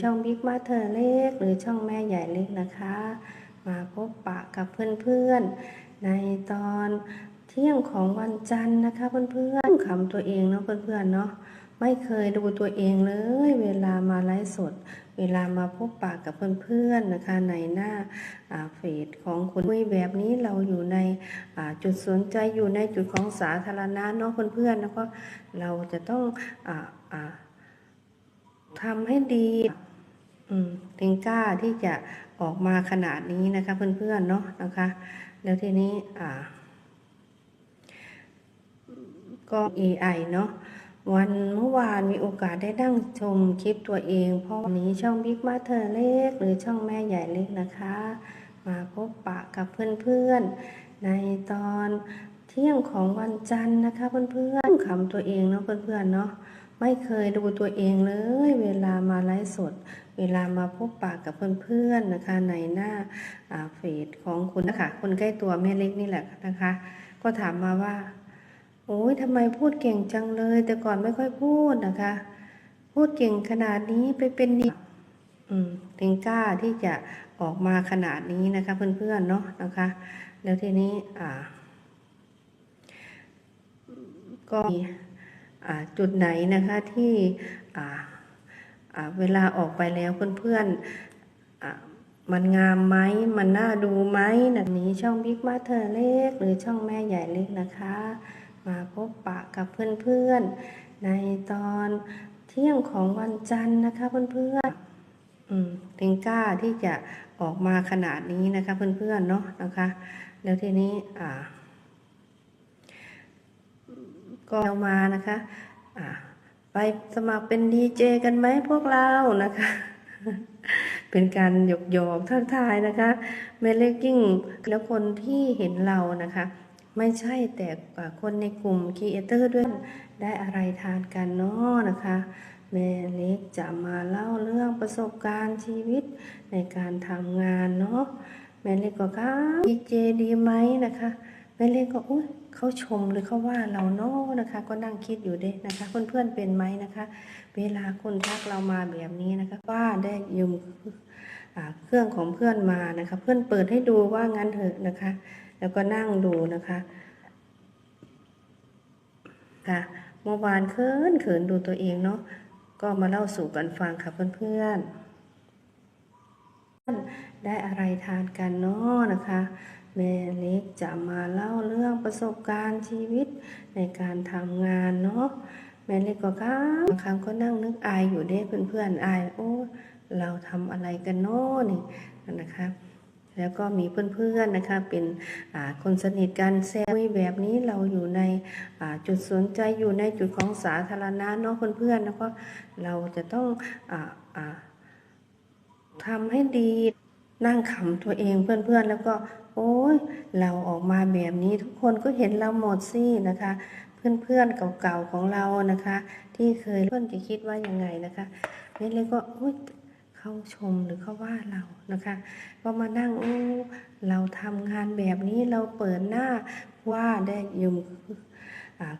ช่องบิ๊กมาเธอเล็ก หรือช่องแม่ใหญ่เล็กนะคะ มาพบปะกับเพื่อนๆ ในตอนเที่ยงของวันจันทร์นะคะเพื่อนๆขำตัวเองเนาะเพื่อนๆเนาะไม่เคยดูตัวเองเลย เวลามาไลฟ์สด เวลามาพบปะกับเพื่อนๆนะคะ ในหน้าเฟซของคุณคุยแบบนี้เราอยู่ในจุดสนใจอยู่ในจุดของสาธารณะเนาะเพื่อนๆแล้วก็เราจะต้องอทำให้ดี ถึงกล้าที่จะออกมาขนาดนี้นะคะเพื่อนๆเนาะนะคะ แล้วทีนี้อ่าก็ AI เนาะวันเมื่อวานมีโอกาสได้นั่งชมคลิปตัวเอง เพราะวันนี้ช่องบิ๊กมาเธอเล็ก หรือช่องแม่ใหญ่เล็กนะคะ มาพบปะกับเพื่อนๆ ในตอนเที่ยงของวันจันทร์นะคะเพื่อนๆขำตัวเองเนาะเพื่อนๆเนาะ ไม่เคยดูตัวเองเลย เวลามาไลฟ์สด เวลามาพบปะกับเพื่อนๆนะคะ ในหน้าเฟซของคุณนะคะคนใกล้ตัวแม่เล็กนี่แหละนะคะ ก็ถามมาว่า โอ้ยทำไมพูดเก่งจังเลย แต่ก่อนไม่ค่อยพูดนะคะ พูดเก่งขนาดนี้ไปเป็นดีถึงกล้าที่จะออกมาขนาดนี้นะคะ เพื่อนๆเนาะนะคะ แล้วทีนี้อ่า ก็ จุดไหนนะคะที่เวลาออกไปแล้วเพื่อนๆมันงามไหมมันน่าดูไหมนะนี้ช่องบิ๊กมาเธอเล็ก หรือช่องแม่ใหญ่เล็กนะคะ มาพบปะกับเพื่อนๆ ในตอนเที่ยงของวันจันทร์นะคะเพื่อนๆถึงกล้าที่จะออกมาขนาดนี้นะคะเพื่อนๆเนาะนะคะ แล้วทีนี้อ่า ก็เอามานะคะไปสมัครเป็นดีเจกันไหมพวกเรานะคะ เป็นการหยอกหยอกๆทักทายนะคะเมเล็กยิ่งแล้วคนที่เห็นเรานะคะ ไม่ใช่แต่คนในกลุ่มครีเอเตอร์ด้วยได้อะไรทานกันเนาะนะคะแม่เล็กจะมาเล่าเรื่องประสบการณ์ชีวิตในการทำงานเนาะแม่เล็กก็ครับดีเจดีไหมนะคะแม่เล็กก็อุ้ยเขาชมหรือเขาว่าเราเนาะนะคะ ก็นั่งคิดอยู่เด้นะคะ เพื่อนๆเป็นไหมนะคะ เวลาคนทักเรามาแบบนี้นะคะ ว่าได้ยืมเครื่องของเพื่อนมานะคะ เพื่อนเปิดให้ดูว่างั้นเถอะนะคะ แล้วก็นั่งดูนะคะค่ะเมื่อวานเขินเขินดูตัวเองเนาะก็มาเล่าสู่กันฟังค่ะเพื่อนๆ ได้อะไรทานกันเนาะนะคะแม่เล็กจะมาเล่าเรื่องประสบการณ์ชีวิตในการทำงานเนาะแม่เล็กก็ครับบางครั้งก็นั่งนึกอายอยู่เด้เพื่อนๆอายโอ้เราทำอะไรกันเนาะนี่นะคะแล้วก็มีเพื่อนๆนะคะเป็นคนสนิทกันแซวแบบนี้เราอยู่ในจุดสนใจอยู่ในจุดของสาธารณะเนาะเพื่อนๆแล้วก็เราจะต้องอ ทำให้ดี นั่งขำตัวเองเพื่อนๆ แล้วก็ โอ้ยเราออกมาแบบนี้ทุกคนก็เห็นเราหมดสินะคะ เพื่อนๆเก่าๆของเรานะคะ ที่เคยเพื่อนจะคิดว่ายังไงนะคะนี่เลยก็โอ้ยเขาชมหรือเขาว่าเรานะคะก็มานั่งโอ้เราทำงานแบบนี้เราเปิดหน้าว่าได้ยืม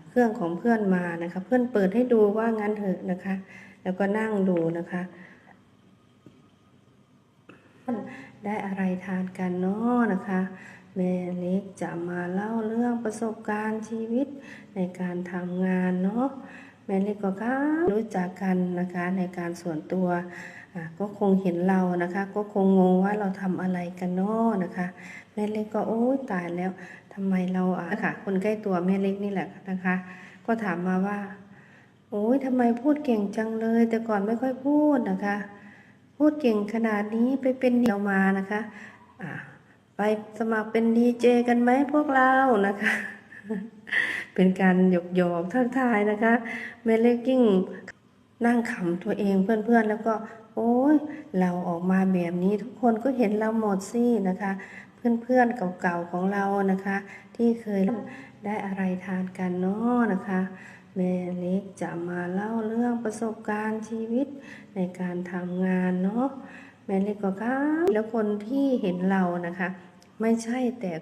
เครื่องของเพื่อนมานะคะ เพื่อนเปิดให้ดูว่างั้นเถอะนะคะ แล้วก็นั่งดูนะคะ ได้อะไรทานกันเนาะนะคะแม่เล็กจะมาเล่าเรื่องประสบการณ์ชีวิตในการทำงานเนาะแม่เล็กก็ครับรู้จักกันนะคะในการส่วนตัวก็คงเห็นเรานะคะ ก็คงงงว่าเราทำอะไรกันเนาะนะคะ แม่เล็กก็โอ้ยตายแล้วทำไมเราอะค่ะ คนใกล้ตัวแม่เล็กนี่แหละนะคะ ก็ถามมาว่า โอ้ยทำไมพูดเก่งจังเลย แต่ก่อนไม่ค่อยพูดนะคะ พูดเก่งขนาดนี้ไปเป็นเดียวมานะคะอ่าไปสมัครเป็นดีเจกันไหมพวกเรานะคะ เป็นการหยอกหยอกทักทายนะคะแม่เลกยิ่งนั่งขำตัวเองเพื่อนๆ แล้วก็ โอ้ยเราออกมาแบบนี้ทุกคนก็เห็นเราหมดสินะคะ เพื่อนๆเก่าๆของเรานะคะ ที่เคยได้อะไรทานกันเนาะนะคะ แม่เล็กจะมาเล่าเรื่องประสบการณ์ชีวิตในการทำงานเนาะแม่เล็กก็ครับแล้วคนที่เห็นเรานะคะ ไม่ใช่แต่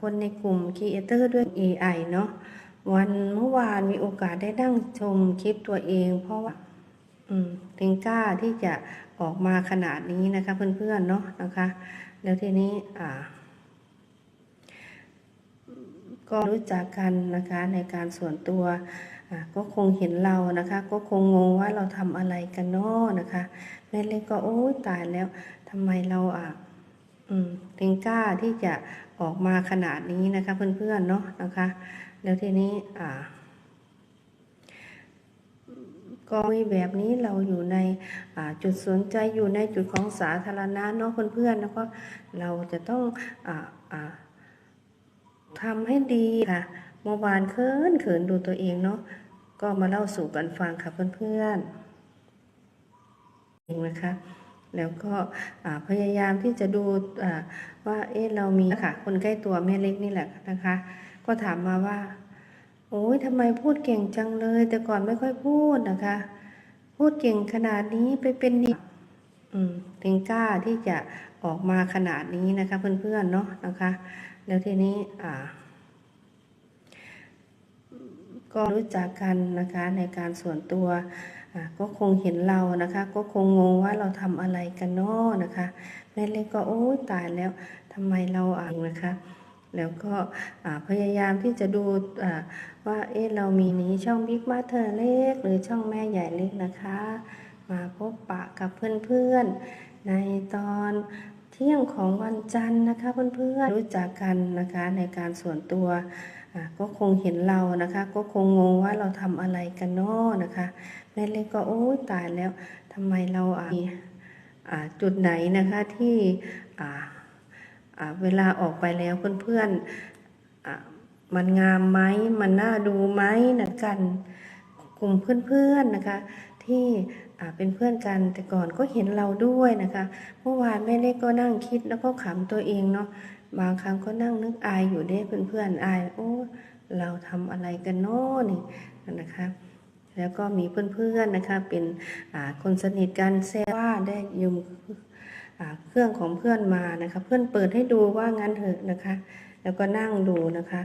คนในกลุ่มครีเอเตอร์ด้วย AI เนาะวันเมื่อวานมีโอกาสได้นั่งชมคลิปตัวเอง เพราะว่าอืมถึงกล้าที่จะออกมาขนาดนี้นะคะ เพื่อนๆเนาะนะคะ แล้วทีนี้อ่าก็รู้จักกันนะคะในการส่วนตัว อะก็คงเห็นเรานะคะ ก็คงงงว่าเราทำอะไรกันนาะนะคะแม่เล็กก็โอ้ยตายแล้วทำไมเราอะอืมถึงกล้าที่จะออกมาขนาดนี้นะคะ เพื่อนๆเนาะนะคะ แล้วทีนี้อ่าก็มีแบบนี้เราอยู่ในจุดสนใจอยู่ในจุดของสาธารณะเนาะเพื่อนๆแล้วก็เราจะต้องอ่าอ่าทำให้ดีค่ะเมื่อวานเขินเขินดูตัวเองเนาะ ก็มาเล่าสู่กันฟังค่ะเพื่อนๆเองนะคะแล้วก็พยายามที่จะดูว่าเอ๊ะเรามีค่ะคนใกล้ตัวแม่เล็กนี่แหละนะคะ ก็ถามมาว่า โอ้ยทำไมพูดเก่งจังเลย แต่ก่อนไม่ค่อยพูดนะคะ พูดเก่งขนาดนี้ไปเป็นดีถึงกล้าที่จะออกมาขนาดนี้นะคะ เพื่อนๆเนาะนะคะ แล้วทีนี้อ่า ก็รู้จักกันนะคะในการส่วนตัวก็คงเห็นเรานะคะ ก็คงงงว่าเราทำอะไรกันนาะนะคะแม่เล็กก็โอ้ยตายแล้วทำไมเราอ่านนะคะ แล้วก็พยายามที่จะดูว่าเอ๊ะเรามีนี้ช่องบิ๊กมาเธอเล็ก หรือช่องแม่ใหญ่เล็กนะคะ มาพบปะกับเพื่อนๆในตอนเที่ยงของวันจันทร์นะคะเพื่อนๆรู้จักกันนะคะในการส่วนตัว อ่าก็คงเห็นเรานะคะ ก็คงงงว่าเราทำอะไรกันนาะนะคะแม่เล็กก็โอ้ยตายแล้วทำไมเราอ่าจุดไหนนะคะที่อ่าเวลาออกไปแล้วเพื่อนๆมันงามไหมมันน่าดูไหมนะกันกลุ่มเพื่อนๆนะคะที่เป็นเพื่อนกันแต่ก่อนก็เห็นเราด้วยนะคะเมื่อวานแม่เล็กก็นั่งคิดแล้วก็ขำตัวเองเนาะ บางครั้งก็นั่งนึกอายอยู่เด้เพื่อนๆอาย โอ้ เราทำอะไรกันเนาะนี่นะคะ แล้วก็มีเพื่อนๆนะคะ เป็นคนสนิทกันแซวว่าได้ยืมเครื่องของเพื่อนมานะคะ เพื่อนเปิดให้ดูว่างั้นเถอะนะคะ แล้วก็นั่งดูนะคะ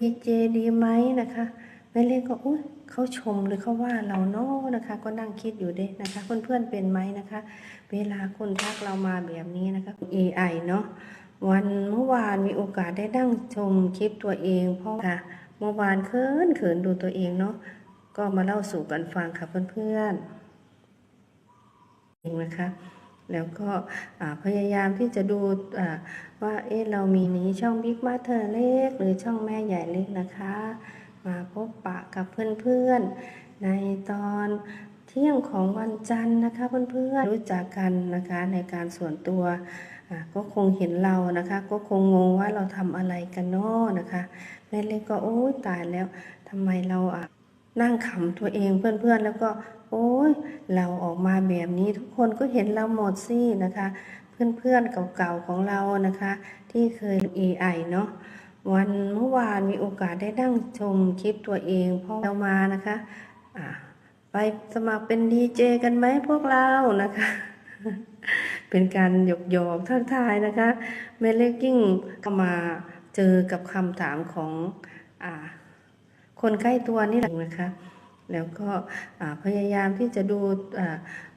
ดีเจดีไหมนะคะแม่เล็กก็อุ้ย เขาชมหรือเขาว่าเราเนาะนะคะ ก็นั่งคิดอยู่เด้นะคะเพื่อนๆเป็นไหมนะคะ เวลาคนทักเรามาแบบนี้นะคะ AI เนาะวันเมื่อวานมีโอกาสได้นั่งชมคลิปตัวเอง เพราะค่ะเมื่อวานเขินเขินดูตัวเองเนาะก็มาเล่าสู่กันฟังค่ะเพื่อนๆเองนะคะแล้วก็พยายามที่จะดูว่าเอ๊ะเรามีนี้ช่องบิ๊กมาเธอเล็ก หรือช่องแม่ใหญ่เล็กนะคะ มาพบปะกับเพื่อนๆ ในตอนเที่ยงของวันจันทร์นะคะเพื่อนๆ รู้จักกันนะคะในการส่วนตัวก็คงเห็นเรานะคะ ก็คงงงว่าเราทำอะไรกันนาะนะคะแม่เล็กก็โอ้ยตายแล้วทำไมเราอะนั่งขำตัวเองเพื่อนๆ แล้วก็โอ้ยเราออกมาแบบนี้ทุกคนก็เห็นเราหมดสินะคะ เพื่อนๆเก่าๆของเรานะคะ ที่เคย AI เนาะ วันเมื่อวานมีโอกาสได้นั่งชมคลิปตัวเองพราะเรามานะคะอ่าไปสมัครเป็นดีเจกันไหมพวกเรานะคะ เป็นการหยอกหยอกๆทักทายนะคะแม่เล็กยิ่งก็มาเจอกับคำถามของอคนใกล้ตัวนี่แหละนะคะ แล้วก็พยายามที่จะดู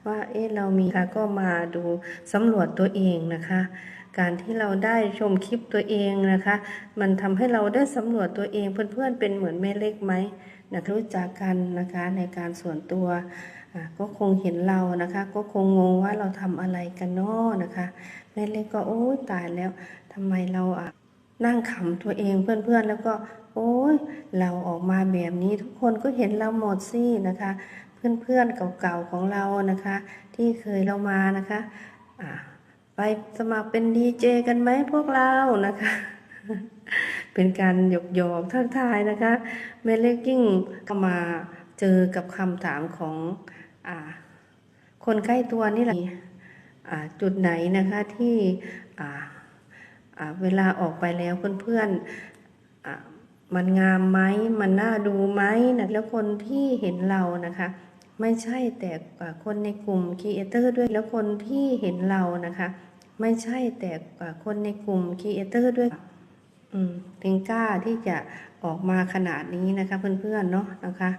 ว่าเอ๊ะเรามีค่ะก็มาดูสำรวจตัวเองนะคะ การที่เราได้ชมคลิปตัวเองนะคะ มันทำให้เราได้สำรวจตัวเองเพื่อนๆเป็นเหมือนแม่เล็กไหมนะรู้จักกันนะคะในการส่วนตัวก็คงเห็นเรานะคะ ก็คงงงว่าเราทำอะไรกันนาะนะคะแม่เล็กก็โอ้ยตายแล้วทำไมเราอะนั่งขำตัวเองเพื่อนๆ แล้วก็ โอ้ยเราออกมาแบบนี้ทุกคนก็เห็นเราหมดสินะคะ เพื่อนๆเก่าๆของเรานะคะ ที่เคยเรามานะคะอ่า ไปสมัครเป็นดีเจกันไหมพวกเรานะคะ เป็นการหยอกหยอกๆทักทายนะคะแม่เล็กยิ่งก็มาเจอกับคำถามของอคนใกล้ตัวนี่แหละจุดไหนนะคะที่เวลาออกไปแล้วเพื่อนๆมันงามไหมมันน่าดูไหมนะแล้วคนที่เห็นเรานะคะ ไม่ใช่แต่คนในกลุ่มครีเอเตอร์ด้วยแล้วคนที่เห็นเรานะคะ ไม่ใช่แต่อ่าคนในกลุ่มครีเอเตอร์ด้วยถึงกล้าที่จะออกมาขนาดนี้นะคะเพื่อนๆเนาะนะคะ